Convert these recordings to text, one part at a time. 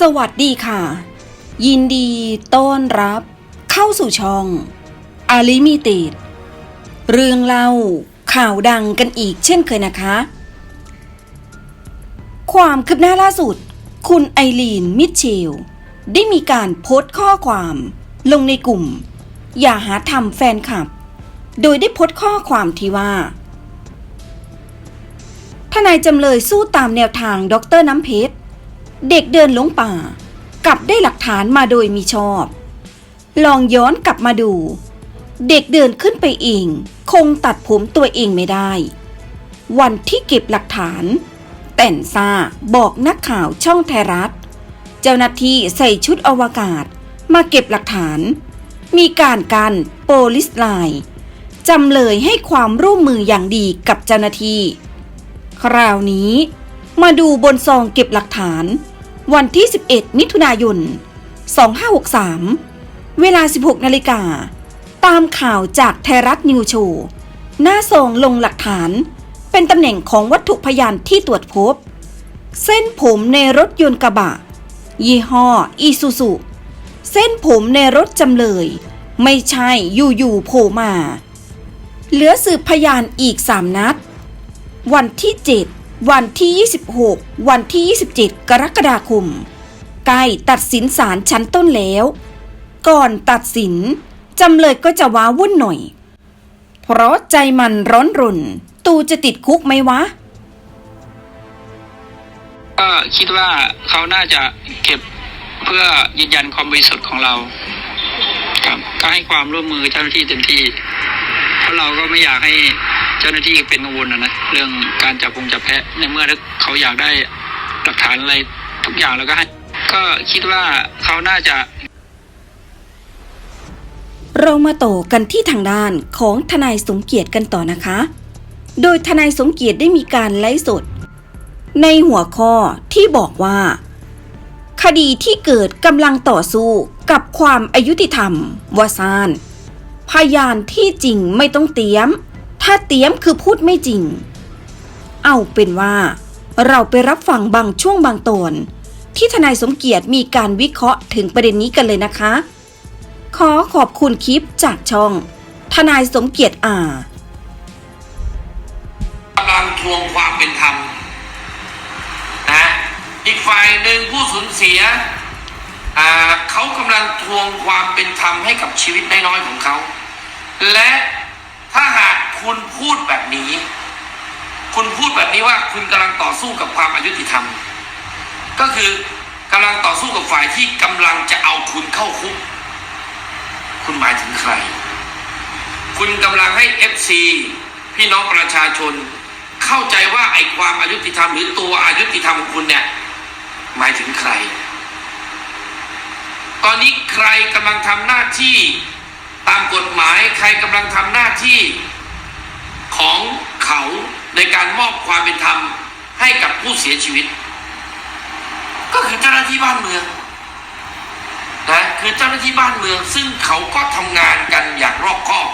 สวัสดีค่ะ ยินดีต้อนรับ เข้าสู่ช่องอาลิมิต็ดเรื่องเล่าข่าวดังกันอีกเช่นเคยนะคะ ความคืบหน้าล่าสุด คุณไอรีนมิทเชล ได้มีการโพสต์ข้อความลงในกลุ่ม อย่าหาทำแฟนคลับ โดยได้โพสต์ข้อความที่ว่าทนายจำเลยสู้ตามแนวทางด็อกเตอร์น้ำเพชร เด็กเดินหลงป่า กลับได้หลักฐานมาโดยมีชอบ ลองย้อนกลับมาดู เด็กเดินขึ้นไปเอง คงตัดผมตัวเองไม่ได้ วันที่เก็บหลักฐาน แต่นซาบอกนักข่าวช่องไทยรัฐ เจ้าหน้าที่ใส่ชุดอวกาศมาเก็บหลักฐาน มีการกันโปลิสไลน์จำเลยให้ความร่วมมืออย่างดีกับเจ้าหน้าที่ คราวนี้มาดูบนซองเก็บหลักฐาน วันที่ 11 มิถุนายน 2563 เวลา 16 นาฬิกา ตามข่าวจากไทยรัฐนิวโชว์หน้าซองลงหลักฐาน เป็นตำแหน่งของวัตถุพยานที่ตรวจพบ เส้นผมในรถยนต์กระบะ ยี่ห้ออีซูซุเส้นผมในรถจำเลย ไม่ใช่อยู่ๆโผล่มา เหลือสืบพยานอีก3นัด วันที่ 7 วันที่ 26 วันที่ 27 กรกฎาคม ใกล้ตัดสินศาลชั้นต้นแล้ว ก่อนตัดสิน จำเลยก็จะว้าวุ่นหน่อย เพราะใจมันร้อนรน ตูจะติดคุกไหมวะ ก็คิดว่าเขาน่าจะเก็บเพื่อยืนยันความบริสุทธิ์ของเรา ครับก็ให้ความร่วมมือเจ้าหน้าที่เต็มที่ เพราะเราก็ไม่อยากให้ เจ้าหน้าที่เป็นกังวลนะนะเรื่องการจับพงจับแพะในเมื่อเขาอยากได้หลักฐานอะไรทุกอย่างเราก็ให้ก็คิดว่าเขาน่าจะ เรามาต่อกันที่ทางด้านของทนายสมเกียรติกันต่อนะคะ โดยทนายสมเกียรติได้มีการไลฟ์สด ในหัวข้อที่บอกว่า คดีที่เกิดกำลังต่อสู้กับความอายุติธรรมวาซาน พยานที่จริงไม่ต้องเตรียม ถ้าเตรียมคือพูดไม่จริง เอาเป็นว่า เราไปรับฟังบางช่วงบางตอนที่ทนายสมเกียรติมีการวิเคราะห์ถึงประเด็นนี้กันเลยนะคะ ขอขอบคุณคลิปจากช่อง ทนายสมเกียรติอ่ากำลังทวงความเป็นธรรมนะอีกฝ่ายหนึ่งผู้สูญเสียเขากำลังทวงความเป็นธรรมให้กับชีวิตน้อยๆของเขา และ คุณพูดแบบนี้ คุณพูดแบบนี้ว่าคุณกำลังต่อสู้กับความอายุติธรรม ก็คือกำลังต่อสู้กับฝ่ายที่กำลังจะเอาคุณเข้าคุก คุณหมายถึงใคร คุณกำลังให้ FC พี่น้องประชาชน เข้าใจว่าไอ้ความอายุติธรรม หรือตัวอายุติธรรมของคุณเนี่ยหมายถึงใคร ตอนนี้ใครกำลังทำหน้าที่ตามกฎหมายใครกำลังทำหน้าที่ การมอบความเป็นธรรมให้กับผู้เสียชีวิต ก็คือเจ้าหน้าที่บ้านเมืองนะคือเจ้าหน้าที่บ้านเมือง ซึ่งเขาก็ทำงานกันอย่างรอบคอบ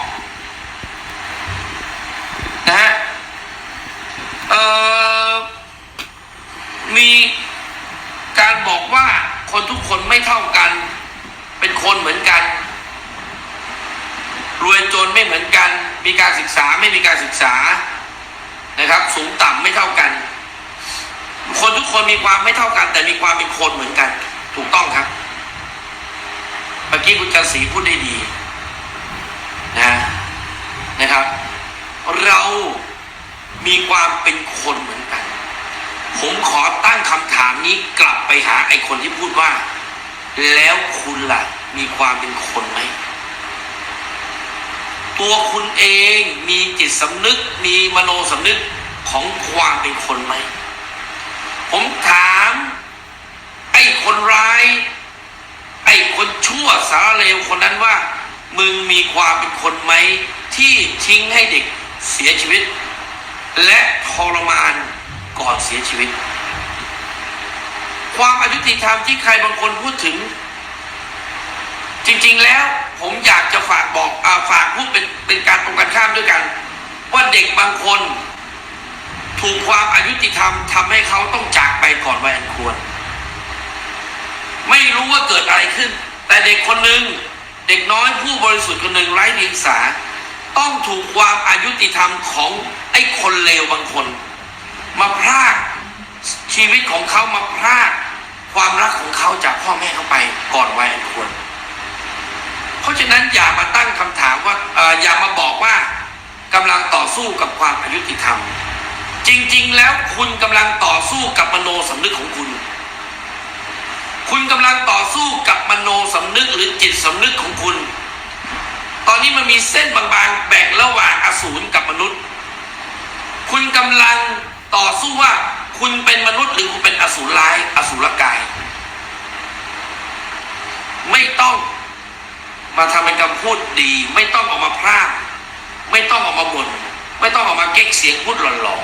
นะฮะมีการบอกว่าคนทุกคนไม่เท่ากัน เป็นคนเหมือนกัน รวยจนไม่เหมือนกัน มีการศึกษาไม่มีการศึกษา นะครับ สูงต่ำไม่เท่ากัน คนทุกคนมีความไม่เท่ากัน แต่มีความเป็นคนเหมือนกัน ถูกต้องครับเมื่อกี้คุณจันทร์ศรีพูดได้ดีนะนะครับ เรามีความเป็นคนเหมือนกัน ผมขอตั้งคำถามนี้กลับไปหาไอ้คนที่พูดว่า แล้วคุณล่ะ มีความเป็นคนไหม ตัวคุณเองมีจิตสำนึกมีมโนสำนึกของความเป็นคนไหม ผมถาม ไอ้คนร้าย ไอ้คนชั่วสารเลวคนนั้นว่า มึงมีความเป็นคนไหม ที่ทิ้งให้เด็กเสียชีวิต และทรมานก่อนเสียชีวิต ความอายุติธรรมที่ใครบางคนพูดถึง จริง ๆ แล้วผมอยากจะฝากบอกอฝากพูดเป็นเป็นการตรงกันข้ามด้วยกัน ว่าเด็กบางคน ถูกความอายุติธรรมทำให้เขาต้องจากไปก่อนวัยอันควรรู้ว่าเกิดอะไรขึ้น แต่เด็กคนหนึ่งเด็กน้อยผู้บริสุทธิ์คนหนึ่งไร้เดียงสา ต้องถูกความอายุติธรรมของไอ้คนเลวบางคน มาพรากชีวิตของเขามาพรากความรักของเขาจากพ่อแม่เขาไปก่อนวัยอันควร เพราะฉะนั้นอย่ามาตั้งคำถามว่าอย่ามาบอกว่ากำลังต่อสู้กับความอายุติธรรม จริง ๆ แล้วคุณกำลังต่อสู้กับมโนสำนึกของคุณ คุณกำลังต่อสู้กับมโนสำนึกหรือจิตสำนึกของคุณ ตอนนี้มันมีเส้นบางๆ แบ่งระหว่างอสูรกับมนุษย์ คุณกำลังต่อสู้ว่าคุณเป็นมนุษย์หรือคุณเป็นอสูรร้ายอสูรกาย ไม่ต้อง มาทำเป็นคำพูดดี ไม่ต้องออกมาพร่ำไม่ต้องออกมาบ่นไม่ต้องออกมาเก๊กเสียงพูดหล่อ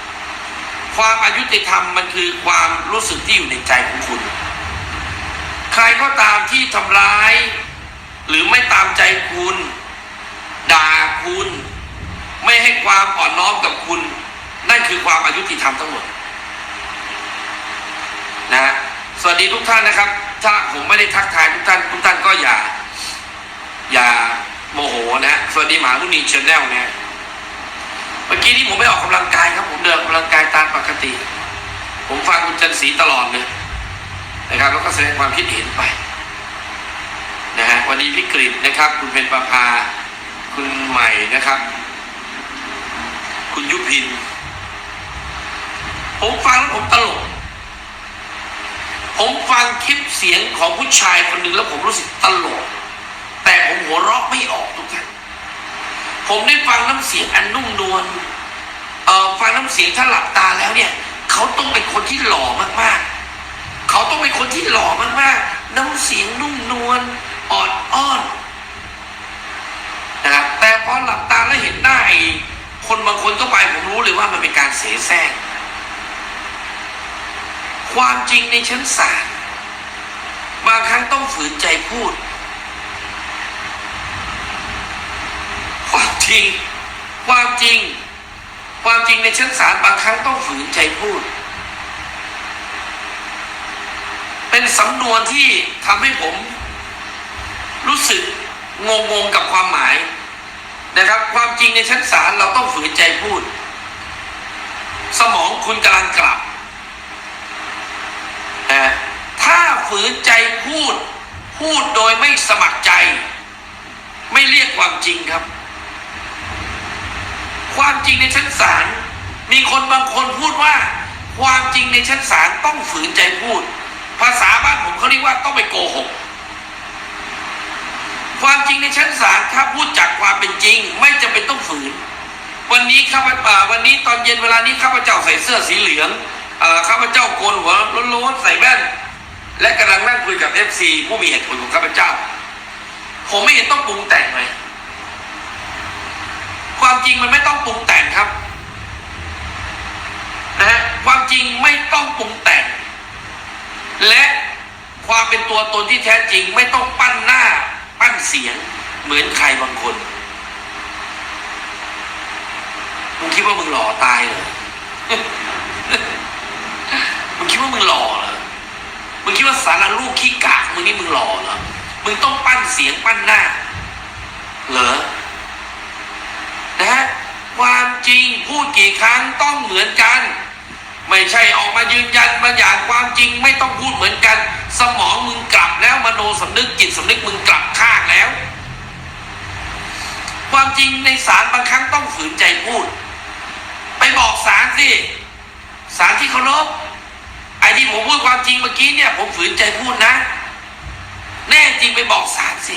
ๆความอายุติธรรมมันคือความรู้สึกที่อยู่ในใจของคุณ ใครก็ตามที่ทำร้าย หรือไม่ตามใจคุณ ด่าคุณ ไม่ให้ความอ่อนน้อมกับคุณ นั่นคือความอายุติธรรมทั้งหมดนะสวัสดีทุกท่านนะครับ ถ้าผมไม่ได้ทักทายทุกท่านทุกท่านก็อย่า อย่าโมโหนะฮะสวัสดีหมาลุนีชแนลนะฮะเมื่อกี้นี้ผมไปออกกำลังกายครับ ผมเดินกกำลังกายตามปกติ ผมฟังคุณจันทร์ศรีตลอดเลยนะครับแล้วก็แสดงความคิดเห็นไปนะฮะวันนี้พี่กฤษนะครับ คุณเป็นประภา คุณใหม่นะครับ คุณยุพิน ผมฟังแล้วผมตลก ผมฟังคลิปเสียงของผู้ชายคนหนึ่งแล้วผมรู้สึกตลก หัวเราะไม่ออกทุกท่านผมได้ฟังน้ำเสียงอันนุ่มนวลเอ่อฟังน้ำเสียงถ้าหลับตาแล้วเนี่ย เขาต้องเป็นคนที่หล่อมากๆ เขาต้องเป็นคนที่หล่อมากๆ น้ำเสียงนุ่มนวลอ่อนอ้อนนะครับแต่พอหลับตาแล้วเห็นหน้าคนบางคนก็ไปผมรู้เลยว่ามันเป็นการเสแสร้งความจริงในชั้นศาลบางครั้งต้องฝืนใจพูด ความจ ริง ความจริง ความจริงในชั้นศาลบางครั้งต้องฝืนใจพูด เป็นสำนวนที่ทำให้ผม รู้สึกงงงๆกับความหมายนะครับ ความจริงในชั้นศาลเราต้องฝืนใจพูด สมองคุณกำลังกลับนะถ้าฝืนใจพูด พูดโดยไม่สมัครใจ ไม่เรียกความจริงครับ ความจริงในชั้นศาลมีคนบางคนพูดว่า ความจริงในชั้นศาลต้องฝืนใจพูด ภาษาบ้านผมเขาเรียกว่าต้องไปโกหก ความจริงในชั้นศาลถ้าพูดจากความเป็นจริง ไม่จำเป็นต้องฝืน วันนี้ข้าพเจ้าวันนี้ตอนเย็นเวลานี้ข้าพเจ้าใส่เสื้อสีเหลืองข้าพเจ้าโกนหัวโล้นๆใส่แว่นและกำลังนั่งคุยกับเอฟซีผู้มีเหตุผลของข้าพเจ้า ผมไม่เห็นต้องปรุงแต่งเลย ความจริงมันไม่ต้องปรุงแต่งครับนะฮะความจริงไม่ต้องปรุงแต่ง และความเป็นตัวตนที่แท้จริงไม่ต้องปั้นหน้า ปั้นเสียง เหมือนใครบางคนมึงคิดว่ามึงหล่อตายเหรอมึงคิดว่ามึงหล่อเหรอมึงคิดว่าสารลูกขี้กากมึงนี่มึงหล่อเหรอมึงต้องปั้นเสียงปั้นหน้า เหรอ ความจริงพูดกี่ครั้งต้องเหมือนกัน ไม่ใช่ออกมายืนยันบางอย่างความจริงไม่ต้องพูดเหมือนกัน สมองมึงกลับแล้วมโนสำนึกจิตสำนึกมึงกลับข้างแล้ว ความจริงในศาลบางครั้งต้องฝืนใจพูด ไปบอกศาลสิศาลที่เคารพไอ้ที่ผมพูดความจริงเมื่อกี้เนี่ย ผมฝืนใจพูดนะ แน่จริงไปบอกศาลสิ